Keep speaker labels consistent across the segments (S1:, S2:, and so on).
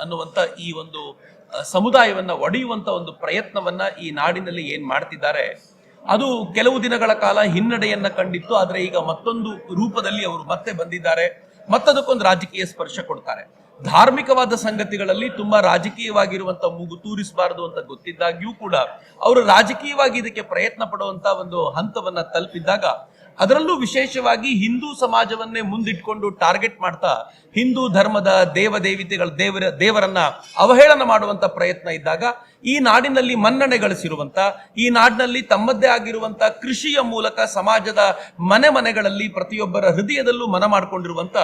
S1: ಅನ್ನುವಂತ ಈ ಒಂದು ಸಮುದಾಯವನ್ನ ಒಡೆಯುವಂತ ಒಂದು ಪ್ರಯತ್ನವನ್ನ ಈ ನಾಡಿನಲ್ಲಿ ಏನ್ ಮಾಡ್ತಿದ್ದಾರೆ. ಅದು ಕೆಲವು ದಿನಗಳ ಕಾಲ ಹಿನ್ನಡೆಯನ್ನ ಕಂಡಿತ್ತು, ಆದ್ರೆ ಈಗ ಮತ್ತೊಂದು ರೂಪದಲ್ಲಿ ಅವರು ಮತ್ತೆ ಬಂದಿದ್ದಾರೆ. ಮತ್ತದಕ್ಕೊಂದು ರಾಜಕೀಯ ಸ್ಪರ್ಶ ಕೊಡ್ತಾರೆ. ಧಾರ್ಮಿಕವಾದ ಸಂಗತಿಗಳಲ್ಲಿ ತುಂಬಾ ರಾಜಕೀಯವಾಗಿರುವಂತ ಮೂಗು ತೂರಿಸಬಾರದು ಅಂತ ಗೊತ್ತಿದ್ದಾಗ್ಯೂ ಕೂಡ, ಅವರು ರಾಜಕೀಯವಾಗಿ ಇದಕ್ಕೆ ಪ್ರಯತ್ನ ಪಡುವಂತ ಒಂದು ಹಂತವನ್ನ ತಲುಪಿದ್ದಾಗ ಅದರಲ್ಲೂ ವಿಶೇಷವಾಗಿ ಹಿಂದೂ ಸಮಾಜವನ್ನೇ ಮುಂದಿಟ್ಕೊಂಡು ಟಾರ್ಗೆಟ್ ಮಾಡ್ತಾ ಹಿಂದೂ ಧರ್ಮದ ದೇವ ದೇವತೆಗಳ ದೇವರ, ದೇವರನ್ನ ಅವಹೇಳನ ಮಾಡುವಂತ ಪ್ರಯತ್ನ ಇದ್ದಾಗ ಈ ನಾಡಿನಲ್ಲಿ ಮನ್ನಣೆ ಗಳಿಸಿರುವಂತ, ಈ ನಾಡಿನಲ್ಲಿ ತಮ್ಮದೇ ಆಗಿರುವಂತ ಕೃಷಿಯ ಮೂಲಕ ಸಮಾಜದ ಮನೆ ಮನೆಗಳಲ್ಲಿ ಪ್ರತಿಯೊಬ್ಬರ ಹೃದಯದಲ್ಲೂ ಮನ ಮಾಡಿಕೊಂಡಿರುವಂತ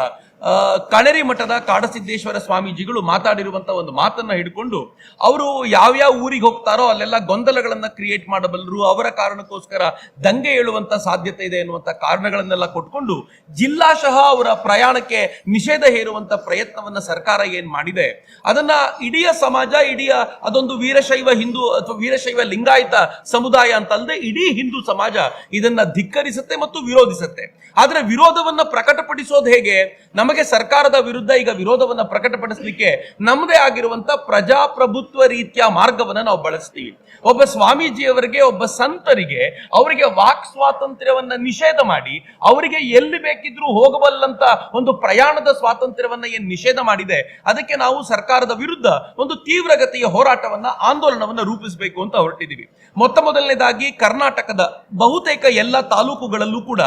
S1: ಕಣೇರಿ ಮಠದ ಕಾಡಸಿದ್ದೇಶ್ವರ ಸ್ವಾಮೀಜಿಗಳು ಮಾತಾಡಿರುವಂತ ಒಂದು ಮಾತನ್ನ ಹಿಡ್ಕೊಂಡು ಅವರು ಯಾವ್ಯಾವ ಊರಿಗೆ ಹೋಗ್ತಾರೋ ಅಲ್ಲೆಲ್ಲ ಗೊಂದಲಗಳನ್ನ ಕ್ರಿಯೇಟ್ ಮಾಡಬಲ್ಲರು. ಅವರ ಕಾರಣಕ್ಕೋಸ್ಕರ ದಂಗೆ ಏಳುವಂತ ಸಾಧ್ಯತೆ ಇದೆ ಎನ್ನುವಂತ ಕಾರಣಗಳನ್ನೆಲ್ಲ ಕೊಟ್ಕೊಂಡು ಜಿಲ್ಲಾಶಃ ಅವರ ಪ್ರಯಾಣಕ್ಕೆ ನಿಷೇಧ ಹೇರುವಂತ ಪ್ರಯತ್ನವನ್ನ ಸರ್ಕಾರ ಏನ್ ಮಾಡಿದೆ. ಅದನ್ನ ಇಡೀ ಸಮಾಜ, ಇಡೀ ಅದೊಂದು ವೀರಶೈವ ಹಿಂದೂ ಅಥವಾ ವೀರಶೈವ ಲಿಂಗಾಯತ ಸಮುದಾಯ ಅಂತಲ್ಲದೆ ಇಡೀ ಹಿಂದೂ ಸಮಾಜ ಇದನ್ನ ಧಿಕ್ಕರಿಸುತ್ತೆ ಮತ್ತು ವಿರೋಧಿಸುತ್ತೆ. ಆದ್ರೆ ವಿರೋಧವನ್ನ ಪ್ರಕಟಪಡಿಸೋದು ಹೇಗೆ? ನಮಗೆ ಸರ್ಕಾರದ ವಿರುದ್ಧ ಈಗ ವಿರೋಧವನ್ನು ಪ್ರಕಟಪಡಿಸಲಿಕ್ಕೆ ನಮ್ಮದೇ ಆಗಿರುವಂತ ಪ್ರಜಾಪ್ರಭುತ್ವ ರೀತಿಯ ಮಾರ್ಗವನ್ನ ನಾವು ಬಳಸ್ತೀವಿ. ಒಬ್ಬ ಸ್ವಾಮೀಜಿಯವರಿಗೆ, ಒಬ್ಬ ಸಂತರಿಗೆ ಅವರಿಗೆ ವಾಕ್ ಸ್ವಾತಂತ್ರ್ಯವನ್ನ ನಿಷೇಧ ಮಾಡಿ, ಅವರಿಗೆ ಎಲ್ಲಿ ಬೇಕಿದ್ರೂ ಹೋಗಬಲ್ಲಂತ ಒಂದು ಪ್ರಯಾಣದ ಸ್ವಾತಂತ್ರ್ಯವನ್ನ ಏನ್ ನಿಷೇಧ ಮಾಡಿದೆ, ಅದಕ್ಕೆ ನಾವು ಸರ್ಕಾರದ ವಿರುದ್ಧ ಒಂದು ತೀವ್ರಗತಿಯ ಹೋರಾಟವನ್ನ, ಆಂದೋಲನವನ್ನ ರೂಪಿಸಬೇಕು ಅಂತ ಹೊರಟಿದ್ದೀವಿ ಮೊತ್ತ ಮೊದಲನೇದಾಗಿ ಕರ್ನಾಟಕದ ಬಹುತೇಕ ಎಲ್ಲ ತಾಲೂಕುಗಳಲ್ಲೂ ಕೂಡ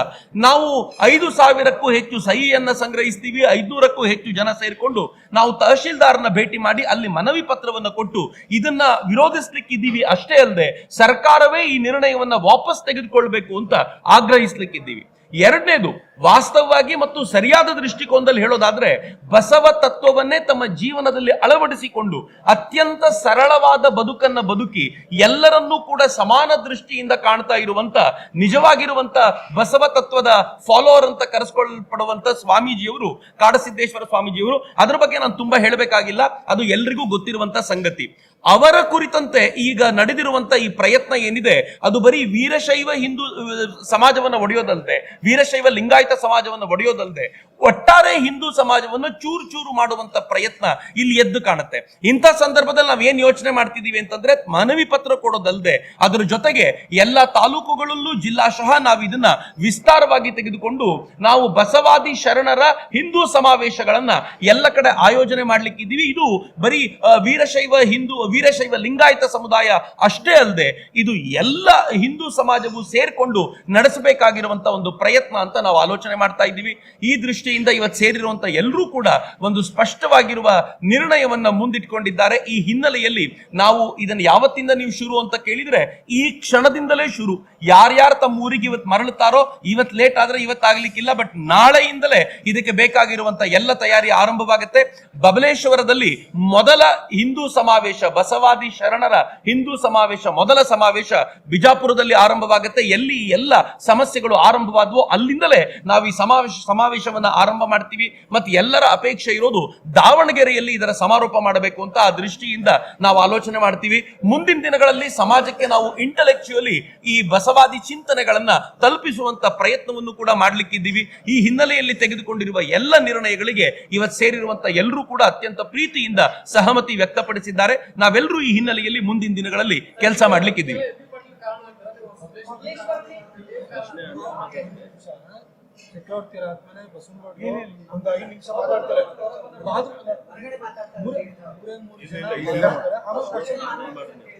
S1: ನಾವು ಐದು ಸಾವಿರಕ್ಕೂ ಹೆಚ್ಚು ಸಹಿಯನ್ನ ಸಂಗ್ರಹಿಸ್ತೀವಿ. ಐದ್ನೂರಕ್ಕೂ ಹೆಚ್ಚು ಜನ ಸೇರಿಕೊಂಡು ನಾವು ತಹಶೀಲ್ದಾರ್ನ ಭೇಟಿ ಮಾಡಿ ಅಲ್ಲಿ ಮನವಿ ಪತ್ರವನ್ನ ಕೊಟ್ಟು ಇದನ್ನ ವಿರೋಧಿಸ್ಲಿಕ್ಕಿದ್ದೀವಿ ಅಷ್ಟೇ ಅಲ್ಲದೆ ಸರ್ಕಾರವೇ ಈ ನಿರ್ಣಯವನ್ನ ವಾಪಸ್ ತೆಗೆದುಕೊಳ್ಬೇಕು ಅಂತ ಆಗ್ರಹಿಸ್ಲಿಕ್ಕಿದ್ದೀವಿ. ಎರಡನೇದು ವಾಸ್ತವವಾಗಿ ಮತ್ತು ಸರಿಯಾದ ದೃಷ್ಟಿಕೋನದಲ್ಲಿ ಹೇಳೋದಾದ್ರೆ ಬಸವ ತತ್ವವನ್ನೇ ತಮ್ಮ ಜೀವನದಲ್ಲಿ ಅಳವಡಿಸಿಕೊಂಡು ಅತ್ಯಂತ ಸರಳವಾದ ಬದುಕನ್ನ ಬದುಕಿ ಎಲ್ಲರನ್ನೂ ಕೂಡ ಸಮಾನ ದೃಷ್ಟಿಯಿಂದ ಕಾಣ್ತಾ ಇರುವಂತ, ನಿಜವಾಗಿರುವಂತ ಬಸವ ತತ್ವದ ಫಾಲೋವರ್ ಅಂತ ಕರೆಸ್ಕೊಳ್ಪಡುವಂತ ಸ್ವಾಮೀಜಿಯವರು, ಕಾಡಸಿದ್ದೇಶ್ವರ ಸ್ವಾಮೀಜಿಯವರು, ಅದರ ಬಗ್ಗೆ ನಾನು ತುಂಬಾ ಹೇಳಬೇಕಾಗಿಲ್ಲ. ಅದು ಎಲ್ರಿಗೂ ಗೊತ್ತಿರುವಂತ ಸಂಗತಿ. ಅವರ ಕುರಿತಂತೆ ಈಗ ನಡೆದಿರುವಂತ ಈ ಪ್ರಯತ್ನ ಏನಿದೆ, ಅದು ಬರೀ ವೀರಶೈವ ಹಿಂದೂ, ಸಮಾಜವನ್ನ ಒಡೆಯೋದಂತೆ. ವೀರಶೈವ ಲಿಂಗಾಯತ ಸಮಾಜವನ್ನ ಒಡೆಯೋದಲ್ಲದೆ ಒಟ್ಟಾರೆ ಹಿಂದೂ ಸಮಾಜವನ್ನು ಚೂರು ಚೂರು ಮಾಡುವಂತ ಪ್ರಯತ್ನ ಇಲ್ಲಿ ಎದ್ದು ಕಾಣುತ್ತೆ. ಇಂಥ ಸಂದರ್ಭದಲ್ಲಿ ನಾವು ಏನ್ ಯೋಚನೆ ಮಾಡ್ತಿದೀವಿ ಅಂತಂದ್ರೆ ಮನವಿ ಪತ್ರ ಕೊಡೋದಲ್ಲದೆ ಅದರ ಜೊತೆಗೆ ಎಲ್ಲ ತಾಲೂಕುಗಳಲ್ಲೂ ಜಿಲ್ಲಾಶಃ ನಾವು ಇದನ್ನ ವಿಸ್ತಾರವಾಗಿ ತೆಗೆದುಕೊಂಡು ನಾವು ಬಸವಾದಿ ಶರಣರ ಹಿಂದೂ ಸಮಾವೇಶಗಳನ್ನ ಎಲ್ಲ ಕಡೆ ಆಯೋಜನೆ ಮಾಡ್ಲಿಕ್ಕಿದ್ದೀವಿ ಇದು ಬರೀ ವೀರಶೈವ ಹಿಂದೂ, ವೀರಶೈವ ಲಿಂಗಾಯತ ಸಮುದಾಯ ಅಷ್ಟೇ ಅಲ್ಲದೆ ಇದು ಎಲ್ಲ ಹಿಂದೂ ಸಮಾಜವು ಸೇರ್ಕೊಂಡು ನಡೆಸಬೇಕಾಗಿರುವಂತ ಒಂದು ಪ್ರಯತ್ನ ಅಂತ ನಾವು ಆಲೋಚನೆ ಮಾಡ್ತಾ ಇದ್ದೀವಿ. ಈ ದೃಷ್ಟಿಯಿಂದ ಇವತ್ತು ಸೇರಿರುವಂತ ಎಲ್ಲರೂ ಕೂಡ ಒಂದು ಸ್ಪಷ್ಟವಾಗಿರುವ ನಿರ್ಣಯವನ್ನ ಮುಂದಿಟ್ಕೊಂಡಿದ್ದಾರೆ. ಈ ಹಿನ್ನೆಲೆಯಲ್ಲಿ ನಾವು ಇದನ್ನು ಯಾವತ್ತಿಂದ ನೀವು ಶುರು ಅಂತ ಕೇಳಿದ್ರೆ ಈ ಕ್ಷಣದಿಂದಲೇ ಶುರು. ಯಾರ್ಯಾರು ತಮ್ಮ ಊರಿಗೆ ಇವತ್ತು ಮರಳುತ್ತಾರೋ, ಇವತ್ತು ಲೇಟ್ ಆದ್ರೆ ಇವತ್ತಾಗ್ಲಿಕ್ಕಿಲ್ಲ ಬಟ್ ನಾಳೆಯಿಂದಲೇ ಇದಕ್ಕೆ ಬೇಕಾಗಿರುವಂತ ಎಲ್ಲ ತಯಾರಿ ಆರಂಭವಾಗುತ್ತೆ. ಬಬಲೇಶ್ವರದಲ್ಲಿ ಮೊದಲ ಹಿಂದೂ ಸಮಾವೇಶ, ಬಸವಾದಿ ಶರಣರ ಹಿಂದೂ ಸಮಾವೇಶ, ಮೊದಲ ಸಮಾವೇಶ ಬಿಜಾಪುರದಲ್ಲಿ ಆರಂಭವಾಗುತ್ತೆ. ಎಲ್ಲಿ ಎಲ್ಲ ಸಮಸ್ಯೆಗಳು ಆರಂಭವಾದವೋ ಅಲ್ಲಿಂದಲೇ ನಾವು ಈ ಸಮಾವೇಶ, ಸಮಾವೇಶವನ್ನು ಆರಂಭ ಮಾಡ್ತೀವಿ, ಮತ್ತು ಎಲ್ಲರ ಅಪೇಕ್ಷೆ ಇರೋದು ದಾವಣಗೆರೆಯಲ್ಲಿ ಇದರ ಸಮಾರೋಪ ಮಾಡಬೇಕು ಅಂತ ಆ ದೃಷ್ಟಿಯಿಂದ ನಾವು ಆಲೋಚನೆ ಮಾಡ್ತೀವಿ. ಮುಂದಿನ ದಿನಗಳಲ್ಲಿ ಸಮಾಜಕ್ಕೆ ನಾವು ಇಂಟಲೆಕ್ಚುಯಲಿ ಈ ಬಸವಾದಿ ಚಿಂತನೆಗಳನ್ನ ತಲುಪಿಸುವಂತ ಪ್ರಯತ್ನವನ್ನು ಕೂಡ ಮಾಡಲಿಕ್ಕಿದ್ದೀವಿ. ಈ ಹಿನ್ನೆಲೆಯಲ್ಲಿ ತೆಗೆದುಕೊಂಡಿರುವ ಎಲ್ಲ ನಿರ್ಣಯಗಳಿಗೆ ಇವತ್ತು ಸೇರಿರುವಂತ ಎಲ್ಲರೂ ಕೂಡ ಅತ್ಯಂತ ಪ್ರೀತಿಯಿಂದ ಸಹಮತಿ ವ್ಯಕ್ತಪಡಿಸಿದ್ದಾರೆ. ನಾವೆಲ್ಲರೂ ಈ ಹಿನ್ನೆಲೆಯಲ್ಲಿ ಮುಂದಿನ ದಿನಗಳಲ್ಲಿ ಕೆಲಸ ಮಾಡ್ಲಿಕ್ಕಿದ್ದೀವಿ.
S2: ಆದ್ಮೇಲೆ ಒಂದು ಐದು ನಿಮಿಷ ಮಾತಾಡ್ತಾರೆ.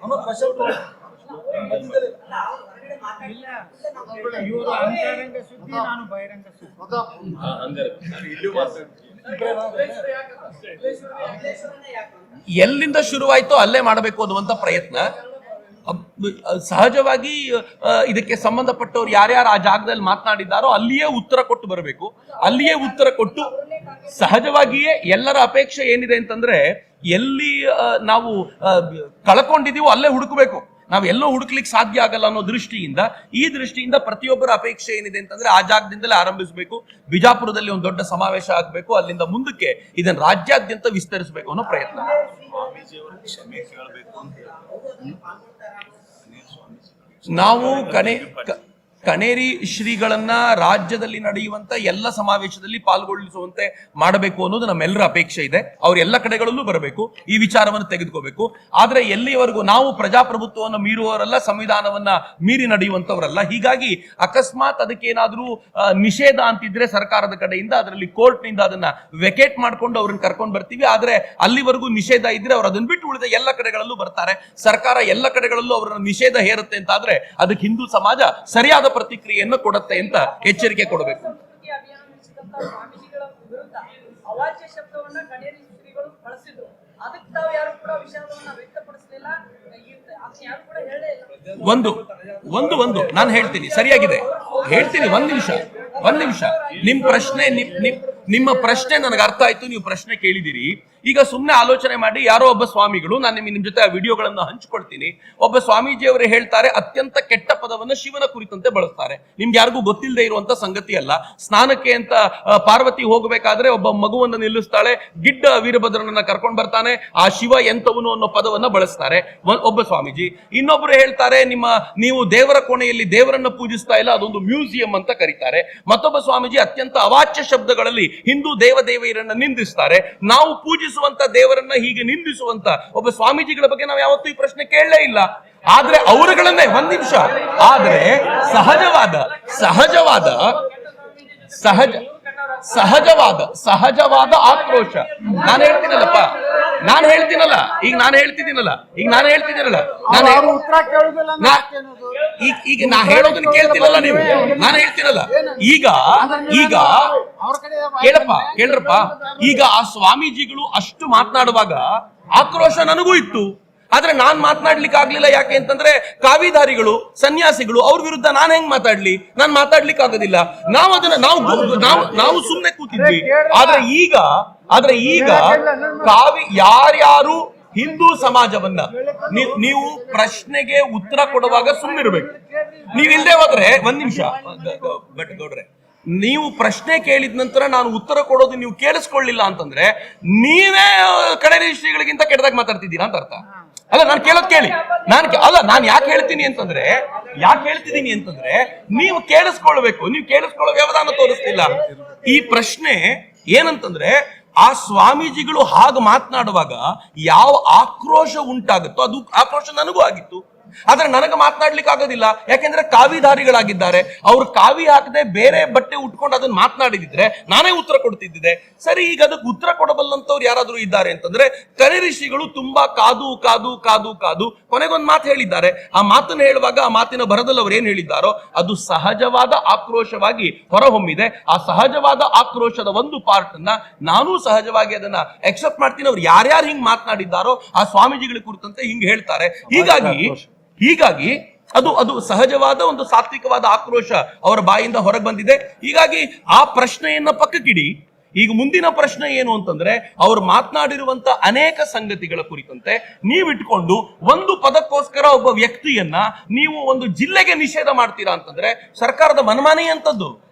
S2: ಆಮೇಲೆ
S3: ಇವರು ಅಂತರಂಗ ಸುದ್ದಿ ನಾನು ಬಹಿರಂಗ ಸುದ್ದಿ.
S1: ಎಲ್ಲಿಂದ ಶುರುವಾಯ್ತೋ ಅಲ್ಲೇ ಮಾಡಬೇಕು ಅನ್ನುವಂತ ಪ್ರಯತ್ನ ಸಹಜವಾಗಿ ಇದಕ್ಕೆ ಸಂಬಂಧಪಟ್ಟವ್ರು ಯಾರ್ಯಾರು ಆ ಜಾಗದಲ್ಲಿ ಮಾತನಾಡಿದ್ದಾರೋ ಅಲ್ಲಿಯೇ ಉತ್ತರ ಕೊಟ್ಟು ಬರಬೇಕು. ಅಲ್ಲಿಯೇ ಉತ್ತರ ಕೊಟ್ಟು ಸಹಜವಾಗಿಯೇ ಎಲ್ಲರ ಅಪೇಕ್ಷೆ ಏನಿದೆ ಅಂತಂದ್ರೆ, ಎಲ್ಲಿ ನಾವು ಕಳ್ಕೊಂಡಿದೀವೋ ಅಲ್ಲೇ ಹುಡುಕಬೇಕು. ನಾವು ಎಲ್ಲೋ ಹುಡುಕ್ಲಿಕ್ಕೆ ಸಾಧ್ಯ ಆಗಲ್ಲ ಅನ್ನೋ ದೃಷ್ಟಿಯಿಂದ, ಈ ದೃಷ್ಟಿಯಿಂದ ಪ್ರತಿಯೊಬ್ಬರ ಅಪೇಕ್ಷೆ ಏನಿದೆ ಅಂತಂದ್ರೆ ಆ ಜಾಗದಿಂದಲೇ ಆರಂಭಿಸಬೇಕು. ಬಿಜಾಪುರದಲ್ಲಿ ಒಂದು ದೊಡ್ಡ ಸಮಾವೇಶ ಆಗಬೇಕು. ಅಲ್ಲಿಂದ ಮುಂದಕ್ಕೆ ಇದನ್ನು ರಾಜ್ಯಾದ್ಯಂತ ವಿಸ್ತರಿಸಬೇಕು ಅನ್ನೋ ಪ್ರಯತ್ನ. ನಾವು ಕಣೆ ಕ- ಕಣೇರಿ ಶ್ರೀಗಳನ್ನ ರಾಜ್ಯದಲ್ಲಿ ನಡೆಯುವಂತ ಎಲ್ಲ ಸಮಾವೇಶದಲ್ಲಿ ಪಾಲ್ಗೊಳ್ಳಿಸುವಂತೆ ಮಾಡಬೇಕು ಅನ್ನೋದು ನಮ್ಮೆಲ್ಲರ ಅಪೇಕ್ಷೆ ಇದೆ. ಅವ್ರ ಎಲ್ಲ ಕಡೆಗಳಲ್ಲೂ ಬರಬೇಕು. ಈ ವಿಚಾರವನ್ನು ತೆಗೆದುಕೋಬೇಕು. ಆದ್ರೆ ಎಲ್ಲಿವರೆಗೂ ನಾವು ಪ್ರಜಾಪ್ರಭುತ್ವವನ್ನು ಮೀರುವವರಲ್ಲ, ಸಂವಿಧಾನವನ್ನ ಮೀರಿ ನಡೆಯುವಂತವರಲ್ಲ ಹೀಗಾಗಿ ಅಕಸ್ಮಾತ್ ಅದಕ್ಕೇನಾದ್ರೂ ಏನಾದರೂ ನಿಷೇಧ ಅಂತಿದ್ರೆ ಸರ್ಕಾರದ ಕಡೆಯಿಂದ, ಅದರಲ್ಲಿ ಕೋರ್ಟ್ನಿಂದ ಅದನ್ನ ವೆಕೇಟ್ ಮಾಡ್ಕೊಂಡು ಅವ್ರನ್ನ ಕರ್ಕೊಂಡು ಬರ್ತೀವಿ. ಆದ್ರೆ ಅಲ್ಲಿವರೆಗೂ ನಿಷೇಧ ಇದ್ರೆ ಅವ್ರು ಅದನ್ನ ಬಿಟ್ಟು ಉಳಿದ ಎಲ್ಲ ಕಡೆಗಳಲ್ಲೂ ಬರ್ತಾರೆ. ಸರ್ಕಾರ ಎಲ್ಲ ಕಡೆಗಳಲ್ಲೂ ಅವರನ್ನ ನಿಷೇಧ ಹೇರುತ್ತೆ ಅಂತ ಆದ್ರೆ ಅದಕ್ಕೆ ಹಿಂದೂ ಸಮಾಜ ಸರಿಯಾದ ಪ್ರತಿಕ್ರಿಯೆಯನ್ನು ಕೊಡುತ್ತೆ ಅಂತ ಎಚ್ಚರಿಕೆ ಕೊಡಬೇಕು. ಒಂದು ಒಂದು ಒಂದು. ನಾನು ಹೇಳ್ತೀನಿ. ಸರಿಯಾಗಿದೆ. ಹೇಳ್ತೀನಿ. ಒಂದ್ ನಿಮಿಷ. ಒಂದ್ ನಿಮಿಷ. ನಿಮ್ ಪ್ರಶ್ನೆ ನಿಮ್- ನಿಮ್- ನಿಮ್ಮ ಪ್ರಶ್ನೆ ನನಗೆ ಅರ್ಥ ಆಯ್ತು, ನೀವು ಪ್ರಶ್ನೆ ಕೇಳಿದಿರಿ. ಈಗ ಸುಮ್ಮನೆ ಆಲೋಚನೆ ಮಾಡಿ, ಯಾರೋ ಒಬ್ಬ ಸ್ವಾಮಿಗಳು, ನಾನು ನಿಮ್ಮ ನಿಮ್ ಜೊತೆ ಆ ವಿಡಿಯೋಗಳನ್ನು ಹಂಚ್ಕೊಳ್ತೀನಿ. ಒಬ್ಬ ಸ್ವಾಮೀಜಿಯವರು ಹೇಳ್ತಾರೆ, ಅತ್ಯಂತ ಕೆಟ್ಟ ಪದವನ್ನ ಶಿವನ ಕುರಿತಂತೆ ಬಳಸ್ತಾರೆ. ನಿಮ್ಗೆ ಯಾರಿಗೂ ಗೊತ್ತಿಲ್ಲದೆ ಇರುವಂತ ಸಂಗತಿ ಅಲ್ಲ. ಸ್ನಾನಕ್ಕೆ ಅಂತ ಪಾರ್ವತಿ ಹೋಗಬೇಕಾದ್ರೆ ಒಬ್ಬ ಮಗುವನ್ನು ನಿಲ್ಲಿಸ್ತಾಳೆ, ಗಿಡ್ಡ ವೀರಭದ್ರನನ್ನ ಕರ್ಕೊಂಡು ಬರ್ತಾನೆ, ಆ ಶಿವ ಎಂತವನು ಅನ್ನೋ ಪದವನ್ನ ಬಳಸ್ತಾರೆ ಒಬ್ಬ ಸ್ವಾಮೀಜಿ. ಇನ್ನೊಬ್ರು ಹೇಳ್ತಾರೆ, ನಿಮ್ಮ, ನೀವು ದೇವರ ಕೋಣೆಯಲ್ಲಿ ದೇವರನ್ನ ಪೂಜಿಸ್ತಾ ಇಲ್ಲ, ಅದೊಂದು ಮ್ಯೂಸಿಯಂ ಅಂತ ಕರೀತಾರೆ. ಮತ್ತೊಬ್ಬ ಸ್ವಾಮೀಜಿ ಅತ್ಯಂತ ಅವಾಚ್ಯ ಶಬ್ದಗಳಲ್ಲಿ ಹಿಂದೂ ದೇವದೇವಿಯರನ್ನ ನಿಂದಿಸ್ತಾರೆ. ನಾವು ಪೂಜಿಸುವಂತ ದೇವರನ್ನ ಹೀಗೆ ನಿಂದಿಸುವಂತ ಒಬ್ಬ ಸ್ವಾಮೀಜಿಗಳ ಬಗ್ಗೆ ನಾವು ಯಾವತ್ತೂ ಈ ಪ್ರಶ್ನೆ ಕೇಳಲೇ ಇಲ್ಲ. ಆದ್ರೆ ಅವರುಗಳನ್ನೇ ಒಂದ್ ನಿಮಿಷ. ಆದ್ರೆ ಸಹಜವಾದ ಸಹಜವಾದ, ಸಹಜ, ಸಹಜವಾದ ಸಹಜವಾದ ಆಕ್ರೋಶ. ನಾನು ಹೇಳ್ತೀನಲ್ಲಪ್ಪ. ನಾನು ಹೇಳ್ತೀನಲ್ಲ. ಈಗ ನಾನು ಹೇಳ್ತಿದ್ದೀನಲ್ಲ. ಈಗ ನಾನು ಹೇಳ್ತಿದ್ದೀನಲ್ಲ. ನಾನು ಈಗ ಈಗ ನಾ ಹೇಳೋದನ್ನ ಕೇಳ್ತಿಲ್ಲಲ್ಲ ನೀವು. ನಾನು ಹೇಳ್ತೀನಲ್ಲ. ಈಗ ಈಗ ಕೇಳಪ್ಪ ಕೇಳ್ರಪ್ಪ. ಈಗ ಆ ಸ್ವಾಮೀಜಿಗಳು ಅಷ್ಟು ಮಾತನಾಡುವಾಗ ಆಕ್ರೋಶ ನನಗೂ ಇತ್ತು. ಆದ್ರೆ ನಾನ್ ಮಾತನಾಡ್ಲಿಕ್ಕೆ ಆಗ್ಲಿಲ್ಲ ಯಾಕೆ ಅಂತಂದ್ರೆ ಕಾವಿಧಾರಿಗಳು ಸನ್ಯಾಸಿಗಳು ಅವ್ರ ವಿರುದ್ಧ ನಾನ್ ಹೆಂಗ್ ಮಾತಾಡ್ಲಿ? ನಾನ್ ಮಾತಾಡ್ಲಿಕ್ಕೆ ಆಗೋದಿಲ್ಲ ನಾವು ಅದನ್ನ ನಾವು ನಾವು ನಾವು ಸುಮ್ನೆ ಕೂತಿದ್ವಿ. ಆದ್ರೆ ಈಗ ಆದ್ರೆ ಈಗ ಕಾವಿ ಯಾರ್ಯಾರು ಹಿಂದೂ ಸಮಾಜವನ್ನ ನೀವ್- ಪ್ರಶ್ನೆಗೆ ಉತ್ತರ ಕೊಡುವಾಗ ಸುಮ್ಮನಿರ್ಬೇಕು ನೀವ್ ಇಲ್ಲದೆ ಹೋದ್ರೆ, ಒಂದ್ ನಿಮಿಷ ಬಟ್ ಗೌಡ್ರೆ, ನೀವು ಪ್ರಶ್ನೆ ಕೇಳಿದ ನಂತರ ನಾನು ಉತ್ತರ ಕೊಡೋದು ನೀವು ಕೇಳಿಸ್ಕೊಳ್ಳಿಲ್ಲ ಅಂತಂದ್ರೆ ನೀವೇ ಕಡೆ ಶ್ರೀಗಳಿಗಿಂತ ಕೆಟ್ಟದಾಗ ಮಾತಾಡ್ತಿದ್ದೀರಾ ಅಂತ ಅರ್ಥ. ಅಲ್ಲ, ನಾನು ಕೇಳೋದ್ ಕೇಳಿ. ನಾನು ಅಲ್ಲ, ನಾನು ಯಾಕೆ ಹೇಳ್ತೀನಿ ಅಂತಂದ್ರೆ, ಯಾಕೆ ಹೇಳ್ತಿದ್ದೀನಿ ಅಂತಂದ್ರೆ ನೀವು ಕೇಳಿಸ್ಕೊಳ್ಬೇಕು. ನೀವು ಕೇಳಿಸ್ಕೊಳ್ಳೋ ವ್ಯವಧಾನ ತೋರಿಸ್ತಿಲ್ಲ. ಈ ಪ್ರಶ್ನೆ ಏನಂತಂದ್ರೆ ಆ ಸ್ವಾಮೀಜಿಗಳು ಹಾಗೆ ಮಾತನಾಡುವಾಗ ಯಾವ ಆಕ್ರೋಶ ಉಂಟಾಗುತ್ತೋ ಅದು ಆಕ್ರೋಶ ನನಗೂ ಆಗಿತ್ತು. ಆದ್ರೆ ನನಗೆ ಮಾತನಾಡ್ಲಿಕ್ಕೆ ಆಗೋದಿಲ್ಲ. ಯಾಕೆಂದ್ರೆ ಕಾವಿಧಾರಿಗಳಾಗಿದ್ದಾರೆ. ಅವ್ರು ಕಾವಿ ಹಾಕದೆ ಬೇರೆ ಬಟ್ಟೆ ಉಟ್ಕೊಂಡು ಅದನ್ನ ಮಾತನಾಡಿದಿದ್ರೆ ನಾನೇ ಉತ್ತರ ಕೊಡ್ತಿದ್ದೆ ಸರಿ ಈಗ ಅದಕ್ಕೆ ಉತ್ತರ ಕೊಡಬಲ್ಲಂತವ್ರು ಯಾರಾದ್ರೂ ಇದ್ದಾರೆ ಅಂತಂದ್ರೆ ಕರಿ ಋಷಿಗಳು ತುಂಬಾ ಕಾದು ಕಾದು ಕಾದು ಕಾದು ಕೊನೆಗೊಂದು ಮಾತು ಹೇಳಿದ್ದಾರೆ. ಆ ಮಾತನ್ನ ಹೇಳುವಾಗ ಆ ಮಾತಿನ ಬರದಲ್ಲಿ ಅವ್ರು ಏನ್ ಹೇಳಿದ್ದಾರೋ ಅದು ಸಹಜವಾದ ಆಕ್ರೋಶವಾಗಿ ಹೊರಹೊಮ್ಮಿದೆ. ಆ ಸಹಜವಾದ ಆಕ್ರೋಶದ ಒಂದು ಪಾರ್ಟ್ ಅನ್ನ ನಾನು ಸಹಜವಾಗಿ ಅದನ್ನ ಎಕ್ಸೆಪ್ಟ್ ಮಾಡ್ತೀನಿ. ಅವ್ರು ಯಾರ್ಯಾರು ಹಿಂಗ್ ಮಾತನಾಡಿದ್ದಾರೋ ಆ ಸ್ವಾಮೀಜಿಗಳ ಕುರಿತಂತೆ ಹಿಂಗ್ ಹೇಳ್ತಾರೆ. ಹೀಗಾಗಿ ಹೀಗಾಗಿ ಅದು ಅದು ಸಹಜವಾದ ಒಂದು ಸಾತ್ವಿಕವಾದ ಆಕ್ರೋಶ ಅವರ ಬಾಯಿಂದ ಹೊರಗೆ ಬಂದಿದೆ. ಹೀಗಾಗಿ ಆ ಪ್ರಶ್ನೆಯನ್ನ ಪಕ್ಕಕ್ಕಿಡಿ. ಈಗ ಮುಂದಿನ ಪ್ರಶ್ನೆ ಏನು ಅಂತಂದ್ರೆ, ಅವರು ಮಾತನಾಡಿರುವಂತ ಅನೇಕ ಸಂಗತಿಗಳ ಕುರಿತಂತೆ ನೀವಿಟ್ಕೊಂಡು ಒಂದು ಪದಕ್ಕೋಸ್ಕರ ಒಬ್ಬ ವ್ಯಕ್ತಿಯನ್ನ ನೀವು ಒಂದು ಜಿಲ್ಲೆಗೆ ನಿಷೇಧ ಮಾಡ್ತೀರಾ ಅಂತಂದ್ರೆ, ಸರ್ಕಾರದ ಮನಮಾನಿ ಅಂತದ್ದು.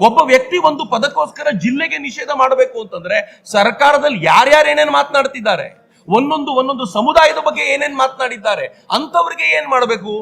S1: ಒಬ್ಬ ವ್ಯಕ್ತಿ ಒಂದು ಪದಕ್ಕೋಸ್ಕರ ಜಿಲ್ಲೆಗೆ ನಿಷೇಧ ಮಾಡಬೇಕು ಅಂತಂದ್ರೆ, ಸರ್ಕಾರದಲ್ಲಿ ಯಾರ್ಯಾರು ಏನೇನ್ ಮಾತನಾಡ್ತಿದ್ದಾರೆ? ಒಂದೊಂದು ಒಂದೊಂದು ಸಮುದಾಯದ ಬಗ್ಗೆ ಏನೇನ್ ಮಾತನಾಡಿದ್ದಾರೆ ಅಂಥವ್ರಿಗೆ ಏನು ಮಾಡಬೇಕು?